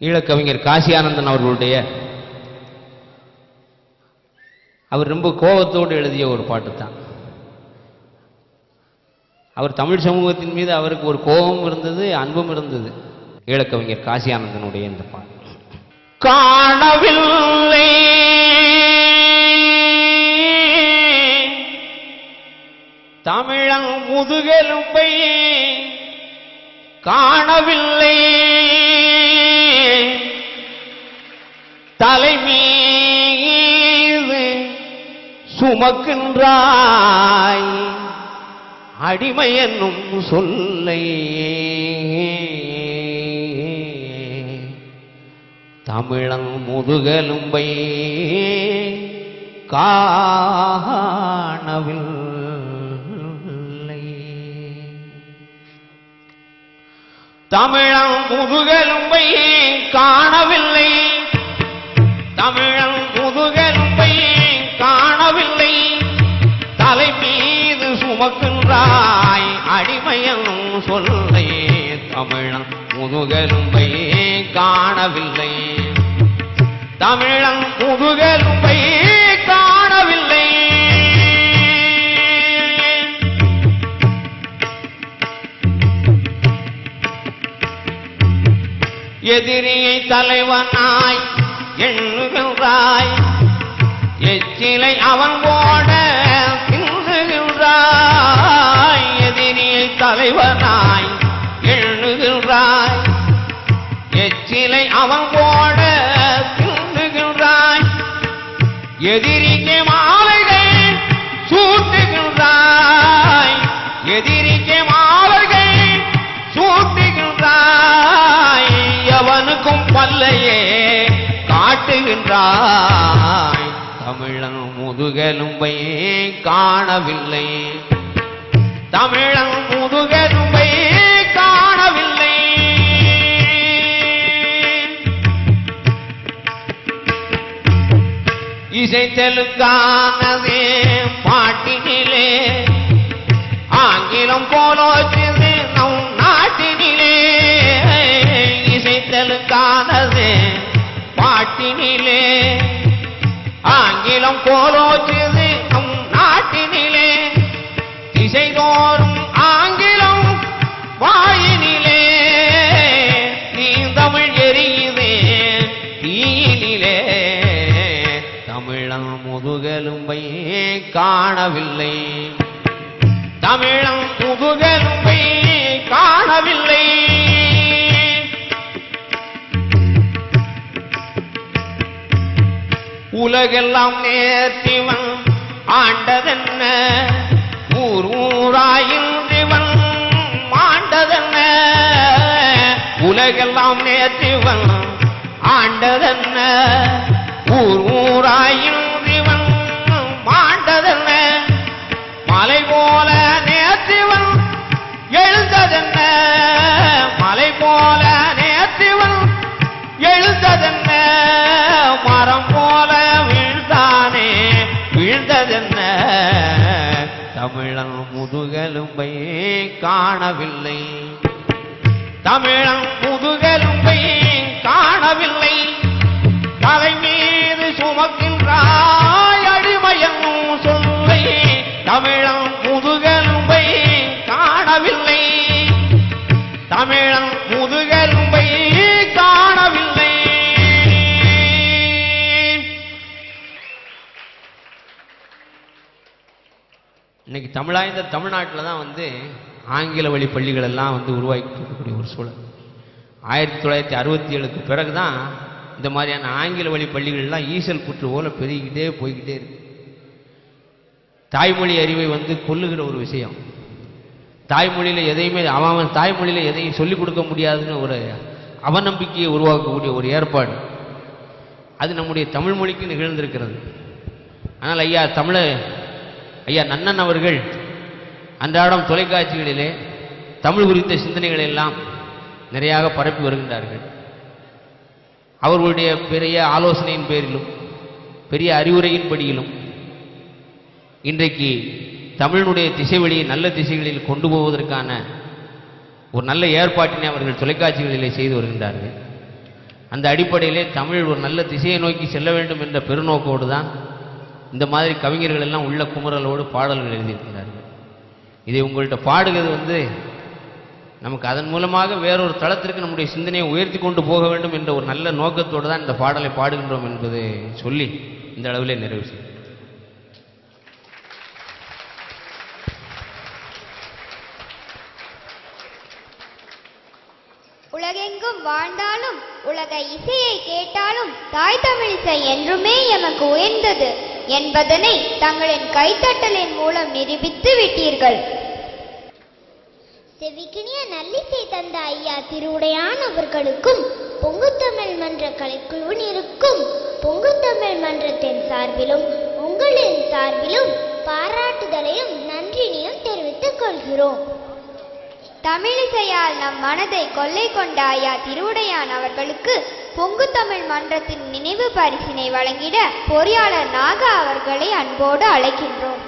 ஈழக்கவிஞர் காசி ஆனந்தன் அவர்களுடைய அவர் ரொம்ப கோபத்தோடு எழுதிய ஒரு பாட்டு தான். அவர் தமிழ் சமூகத்தின் மீது அவருக்கு ஒரு கோபம் இருந்தது அன்பும் இருந்தது. ஈழக்கவிஞர் காசி ஆனந்தனுடைய இந்த பாட்டு. காணவில்லை. தமிழன் முதுகெலும்பை காணவில்லை. தலைமீது சுமக்கின்றாய். அடிமை என்னும் சொல்லை. தமிழன் முதுகெலும்பை காணவில்லை. தமிழன் முதுகெலும்பை கா சுமக்கின்றாய் அடிமையனும் சொல்லை தமிழன் முதுகெலும்பை காணவில்லை. தமிழன் முதுகெலும்பை காணவில்லை. எதிரியை தலைவனாய் எண்ணுகின்றாய். எச்சிலை அவன் போட அவன் போட தூண்டுகின்றாய். எதிரிக்கு மாலைகள் சூட்டுகின்றாய். எதிரிக்கு மாலைகள் சூட்டுகின்றாய். எவனுக்கும் பல்லையே காட்டுகின்றாய். தமிழன் முதுகெலும்பை காணவில்லை. தமிழன் முதுகெலும் இசை தெலுங்கானதே பாட்டினிலே. ஆங்கிலம் போலோச்சுது நம் நாட்டினிலே. இசை தெலுங்கானதே பாட்டினிலே. ஆங்கிலம் போலோச்சு தமிழன் முதுகெலும்பை காணவில்லை. தமிழன் முதுகெலும்பை காணவில்லை உலகெல்லாம் நேர்த்திவன் ஆண்டதென்ன? ஊர் ஊராயின்றிவன் மாண்டதென்ன? உலகெல்லாம் நேர்த்திவன் ஆண்டதென்ன? ஊர் ஊராயின்றிவன் மாண்டதென்ன? மலை போல நேற்றிவன் எழுந்ததென்ன? மலை போல நேற்றிவன் எழுந்ததென்ன? மரம் போல வீழ்ந்தானே வீழ்ந்ததென்ன? தமிழன் முதுகெலும்பை காணவில்லை. தமிழன் முதுகெலும்பை காணவில்லை. தலைமை இன்றைக்கி தமிழாய்ந்த தமிழ்நாட்டில் தான் வந்து ஆங்கில வழி பள்ளிகள் எல்லாம் வந்து உருவாக்கிட்டு இருக்கக்கூடிய ஒரு சூழல். ஆயிரத்தி தொள்ளாயிரத்தி அறுபத்தி ஏழுக்கு பிறகு தான் இந்த மாதிரியான ஆங்கில வழி பள்ளிகள்லாம் ஈசல் புற்று போல பெருகிக்கிட்டே போய்கிட்டே இருக்கு. தாய்மொழி அறிவை வந்து கொல்லுகிற ஒரு விஷயம். தாய்மொழியில் எதையுமே அவன் தாய்மொழியில் எதையும் சொல்லிக் கொடுக்க முடியாதுன்னு ஒரு அவநம்பிக்கையை உருவாக்கக்கூடிய ஒரு ஏற்பாடு. அது நம்முடைய தமிழ் மொழிக்கு நிகழ்ந்திருக்கிறது. ஆனால் ஐயா தமிழை ஐயா நன்னன் அவர்கள் அன்றாடம் தொலைக்காட்சிகளிலே தமிழ் குறித்த சிந்தனைகளை எல்லாம் நிறையாக பரப்பி வருகின்றார்கள். அவர்களுடைய பெரிய ஆலோசனையின் பேரிலும் பெரிய அறிவுரையின் படியிலும் இன்றைக்கு தமிழனுடைய திசைவழியை நல்ல திசைகளில் கொண்டு போவதற்கான ஒரு நல்ல ஏற்பாட்டினை அவர்கள் தொலைக்காட்சிகளிலே செய்து வருகின்றார்கள். அந்த அடிப்படையிலே தமிழ் ஒரு நல்ல திசையை நோக்கி செல்ல வேண்டும் என்ற பெருநோக்கோடு தான் இந்த மாதிரி கவிஞர்கள் எல்லாம் உள்ள குமரலோடு பாடல்கள் எழுதியிருக்கிறார்கள். இதை உங்கள்கிட்ட பாடுகிறது வந்து நமக்கு அதன் மூலமாக வேறொரு தளத்திற்கு நம்முடைய சிந்தனையை உயர்த்தி கொண்டு போக வேண்டும் என்ற ஒரு நல்ல நோக்கத்தோடு தான் இந்த பாடலை பாடுகின்றோம் என்பதை சொல்லி இந்த அளவிலே நிறைவு செய்யும் உலகெங்கும் வாழ்ந்தாலும் உலக இசையை கேட்டாலும் தாய் தமிழிசை என்றுமே எமக்கு உயர்ந்தது. என்பதனை தங்களின் கைத்தட்டலின் மூலம் நிரூபித்து விட்டீர்கள். செவிக்கினிய நல்லிசை தந்த ஐயா திருவுடையான் அவர்களுக்கும் பொங்குத்தமிழ் மன்ற கலைக்குழுவினருக்கும் பொங்குத்தமிழ் மன்றத்தின் சார்பிலும் உங்களின் சார்பிலும் பாராட்டுதலையும் நன்றினையும் தெரிவித்துக் கொள்கிறோம். தமிழிசையால் நம் மனதை கொள்ளை கொண்ட ஐயா திருவுடையான் அவர்களுக்கு பொங்கு தமிழ் மன்றத்தின் நினைவு பரிசினை வழங்கிட பொறியாளர் நாகா அவர்களை அன்போடு அழைக்கின்றோம்.